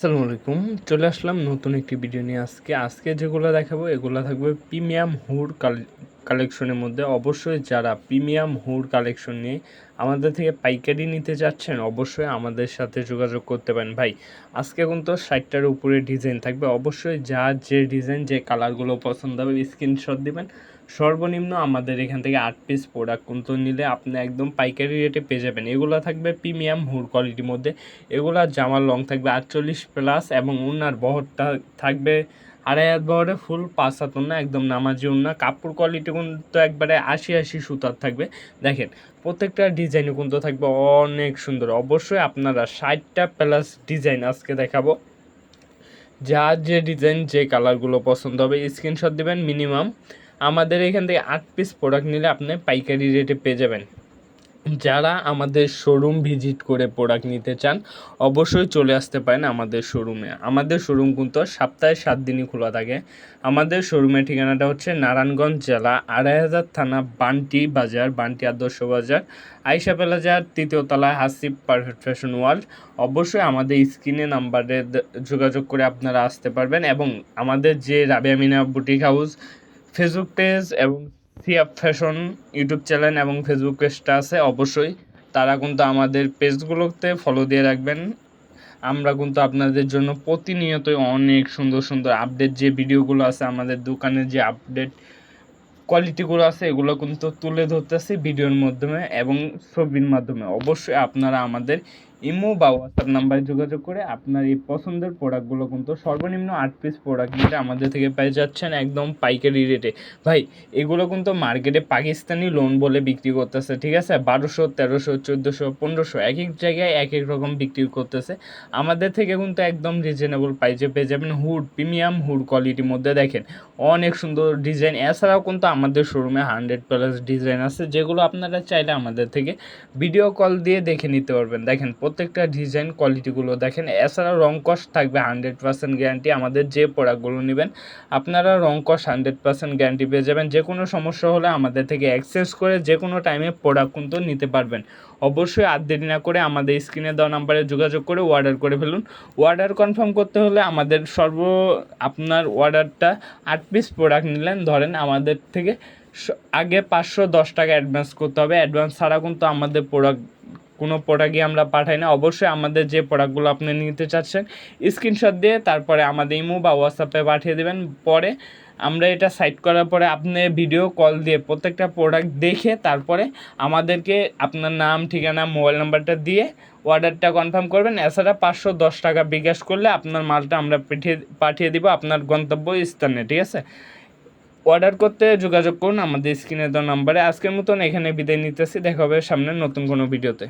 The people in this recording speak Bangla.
আসসালামু আলাইকুম। চলে আসলাম নতুন একটি ভিডিও নিয়ে আজকে। আজকে যেগুলো দেখাবো, এগুলো থাকবে প্রিমিয়াম হুড কালেকশনের মধ্যে। অবশ্যই যারা প্রিমিয়াম হুড কালেকশন নিয়ে আমাদের থেকে পাইকারি নিতে যাচ্ছেন অবশ্যই আমাদের সাথে যোগাযোগ করতে পারেন। ভাই, আজকে কিন্তু ষাটটার উপরে ডিজাইন থাকবে। অবশ্যই যা যে ডিজাইন যে কালারগুলো পছন্দ হবে স্ক্রিনশট দিবেন। সর্বনিম্ন আমাদের এখান থেকে আট পিস প্রোডাক্ট কিন্তু নিলে আপনি একদম পাইকারি রেটে পেয়ে যাবেন। এগুলো থাকবে প্রিমিয়াম হুড কোয়ালিটির মধ্যে। এগুলা জামার লং থাকবে আটচল্লিশ প্লাস এবং উন্নার বহরটা থাকবে আড়াই হাত বহরে ফুল পাঁচ হাত উন্না, একদম নামাজি উন্না। কাপড় কোয়ালিটি কিন্তু একবারে আশি আশি সুতার থাকবে। দেখেন, প্রত্যেকটা ডিজাইনও কিন্তু থাকবে অনেক সুন্দর। অবশ্যই আপনারা ষাটটা প্লাস ডিজাইন আজকে দেখাবো। যার যে ডিজাইন যে কালারগুলো পছন্দ হবে স্ক্রিনশট দেবেন মিনিমাম আমাদের এখান থেকে আট পিস প্রোডাক্ট নিলে আপনি পাইকারি রেটে পেয়ে যাবেন। যারা আমাদের শোরুম ভিজিট করে প্রোডাক্ট নিতে চান, অবশ্যই চলে আসতে পারেন আমাদের শোরুমে আমাদের শোরুম কিন্তু সপ্তাহে সাত দিনই খোলা থাকে। আমাদের শোরুমের ঠিকানাটা হচ্ছে নারায়ণগঞ্জ জেলা আড়াই হাজার থানা, বান্টি বাজার, বান্টি আদর্শ বাজার, আইসা প্লাজার তৃতীয় তলায় হাসিব পারফেক্ট ফ্যাশন ওয়ার্ল্ড অবশ্যই আমাদের স্ক্রিনে নাম্বারে যোগাযোগ করে আপনারা আসতে পারবেন এবং আমাদের যে Rabia Mina boutique house Facebook page এবং সিয়াপ ফ্যাশন ইউটিউব চ্যানেল এবং ফেসবুক পেজটা আছে, অবশ্যই। তারা কিন্তু আমাদের পেজগুলোতে ফলো দিয়ে রাখবেন। আমরা কিন্তু আপনাদের জন্য প্রতিনিয়তই অনেক সুন্দর সুন্দর আপডেট যে ভিডিওগুলো আছে, আমাদের দোকানের যে আপডেট কোয়ালিটিগুলো আছে, এগুলো কিন্তু তুলে ধরতেছি ভিডিওর মাধ্যমে এবং ছবির মাধ্যমে। অবশ্যই আপনারা আমাদের ইমো বা হোয়াটসঅ্যাপ নাম্বারে যোগাযোগ করে আপনার এই পছন্দের প্রোডাক্টগুলো কিন্তু সর্বনিম্ন আট পিস প্রোডাক্ট নিতে আমাদের থেকে পেয়ে যাচ্ছেন একদম পাইকারি রেটে ভাই, এগুলো কিন্তু মার্কেটে পাকিস্তানি লোন বলে বিক্রি করতেছে, ঠিক আছে? বারোশো, তেরোশো, চোদ্দোশো, পনেরোশো, এক এক জায়গায় এক এক রকম বিক্রি করতেছে। আমাদের থেকে কিন্তু একদম রিজনেবল প্রাইজে পেয়ে যাবেন হুড প্রিমিয়াম হুড কোয়ালিটির মধ্যে দেখেন। অনেক সুন্দর ডিজাইন এছাড়াও কিন্তু আমাদের শোরুমে হান্ড্রেড প্লাস ডিজাইন আছে, যেগুলো আপনারা চাইলে আমাদের থেকে ভিডিও কল দিয়ে দেখে নিতে পারবেন। দেখেন প্রত্যেকটা ডিজাইন কোয়ালিটিগুলো দেখেন এছাড়া রং কস থাকবে হান্ড্রেড পার্সেন্ট গ্যারান্টি আমাদের যে প্রোডাক্টগুলো নেবেন, আপনারা রং কস হান্ড্রেড পার্সেন্ট গ্যারান্টি পেয়ে যাবেন। যে কোনো সমস্যা হলে আমাদের থেকে এক্সচেঞ্জ করে যে কোনো টাইমে প্রোডাক্ট কিন্তু নিতে পারবেন। অবশ্যই আর দেরি না করে আমাদের স্ক্রিনে দেওয়া নাম্বারে যোগাযোগ করে অর্ডার করে ফেলুন। অর্ডার কনফার্ম করতে হলে আমাদের সর্ব, আপনার অর্ডারটা আট পিস প্রোডাক্ট নিলেন। ধরেন আমাদের থেকে আগে পাঁচশো দশ টাকা অ্যাডভান্স করতে হবে। অ্যাডভান্স ছাড়া কিন্তু আমাদের প্রোডাক্ট কোনো প্রোডাক্টই আমরা পাঠাই না। অবশ্যই আমাদের যে প্রোডাক্টগুলো আপনি নিতে চাচ্ছেন স্ক্রিনশট দিয়ে তারপরে আমাদের ইমো বা হোয়াটসঅ্যাপে পাঠিয়ে দেবেন। পরে আমরা এটা সাইট করার পরে আপনি ভিডিও কল দিয়ে প্রত্যেকটা প্রোডাক্ট দেখে তারপরে আমাদেরকে আপনার নাম, ঠিকানা মোবাইল নাম্বারটা দিয়ে অর্ডারটা কনফার্ম করবেন। এছাড়া পাঁচশো দশ টাকা বিকাশ করলে আপনার মালটা আমরা পাঠিয়ে পাঠিয়ে দিব আপনার গন্তব্য স্থানে ঠিক আছে? অর্ডার করতে যোগাযোগ করুন, আমাদের স্ক্রিনে দেওয়া নাম্বারে আজকের মতন এখানে বিদায় নিতেছি। দেখা হবে সামনে নতুন কোনো ভিডিওতে